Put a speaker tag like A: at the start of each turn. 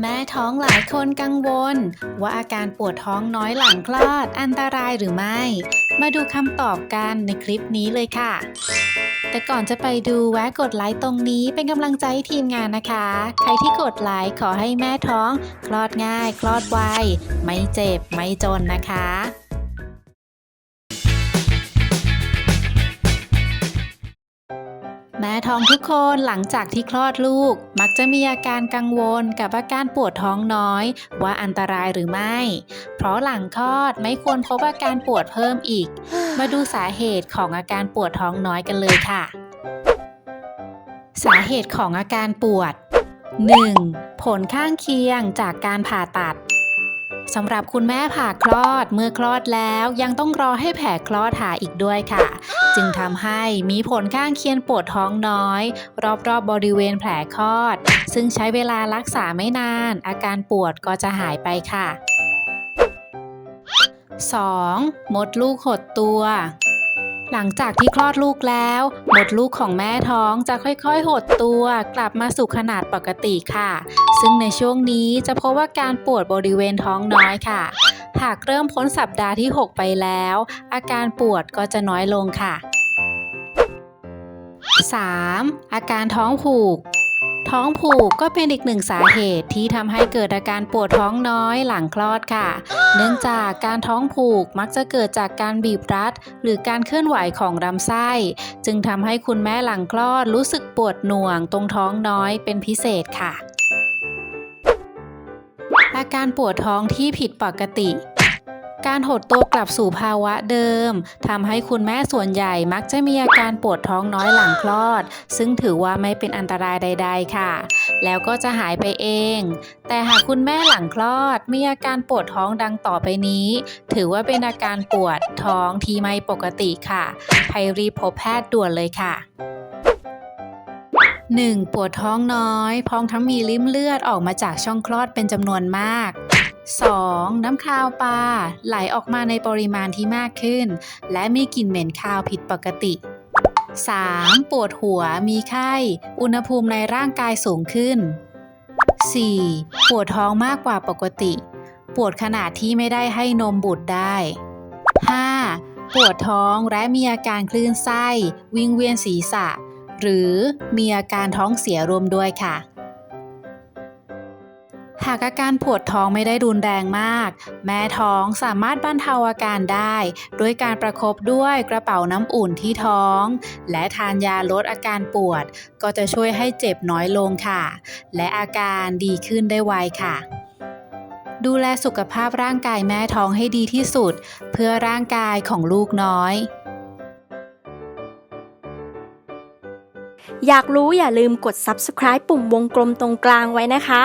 A: แม่ท้องหลายคนกังวล ว่าอาการปวดท้องน้อยหลังคลอดอันตรายหรือไม่ มาดูคำตอบกันในคลิปนี้เลยค่ะ แต่ก่อนจะไปดูแวะกดไลค์ตรงนี้เป็นกำลังใจให้ทีมงานนะคะ ใครที่กดไลค์ขอให้แม่ท้อง คลอดง่าย คลอดไวไม่เจ็บไม่จนนะคะ แม่ท้องทุกคนหลังจากที่คลอดลูก มักจะมีอาการกังวลกับอาการปวดท้องน้อย ว่าอันตรายหรือไม่ เพราะหลังคลอดไม่ควรพบอาการปวดเพิ่มอีก มาดูสาเหตุของอาการปวดท้องน้อยกันเลยค่ะ สาเหตุของอาการปวด 1. ผลข้างเคียงจากการผ่าตัด สำหรับคุณแม่ผ่าคลอดเมื่อคลอดแล้วยังต้องรอให้แผลคลอดหายอีกด้วยค่ะ จึงทำให้มีผลข้างเคียงปวดท้องน้อย รอบๆบบริเวณแผลคลอด ซึ่งใช้เวลารักษาไม่นาน อาการปวดก็จะหายไปค่ะ 2. มดลูกหดตัว หลังจากที่คลอดลูกแล้วมดลูกของแม่ท้องจะค่อยๆ หดตัวกลับมาสู่ขนาดปกติค่ะ ซึ่งในช่วงนี้จะพบว่าการปวดบริเวณท้องน้อยค่ะ หากเริ่มพ้นสัปดาห์ที่ 6 ไปแล้ว อาการปวดก็จะน้อยลงค่ะ 3. อาการท้องผูก ท้องผูกก็เป็นอีกหนึ่งสาเหตุที่ทำให้เกิดอาการปวดท้องน้อยหลังคลอดค่ะ เนื่องจากการท้องผูกมักจะเกิดจากการบีบรัด หรือการเคลื่อนไหวของลำไส้ จึงทำให้คุณแม่หลังคลอดรู้สึกปวดหน่วงตรงท้องน้อยเป็นพิเศษค่ะ อาการปวดท้องที่ผิดปกติ การหดตัวกลับสู่ภาวะเดิมทำให้คุณแม่ส่วนใหญ่มักจะมีอาการปวดท้องน้อยหลังคลอด ซึ่งถือว่าไม่เป็นอันตรายใด ๆ ค่ะ แล้วก็จะหายไปเอง แต่หากคุณแม่หลังคลอด มีอาการปวดท้องดังต่อไปนี้ ถือว่าเป็นอาการปวดท้องที่ไม่ปกติค่ะให้รีบพบแพทย์ด่วนเลยค่ะ 1. ปวดท้องน้อยพร้อมทั้งมีริ่มเลือดออกมาจากช่องคลอดเป็นจำนวนมาก 2. น้ำคาวปลาไหลออกมาในปริมาณที่มากขึ้น และมีกลิ่นเหม็นคาวผิดปกติ 3. ปวดหัวมีไข้ อุณหภูมิในร่างกายสูงขึ้น 4. ปวดท้องมากกว่าปกติ ปวดขนาดที่ไม่ได้ให้นมบุตรได้ 5. ปวดท้องและมีอาการคลื่นไส้ วิงเวียนศีรษะ หรือมีอาการท้องเสียรวมด้วยค่ะ หากอาการปวดท้องไม่ได้รุนแรงมาก แม่ท้องสามารถบรรเทาอาการได้ด้วยการประคบด้วยกระเป๋าน้ำอุ่นที่ท้อง และทานยาลดอาการปวด ก็จะช่วยให้เจ็บน้อยลงค่ะ และอาการดีขึ้นได้ไวค่ะดูแลสุขภาพร่างกายแม่ท้องให้ดีที่สุด เพื่อร่างกายของลูกน้อย
B: อยากรู้อย่าลืมกด subscribe ปุ่มวงกลมตรงกลางไว้นะคะ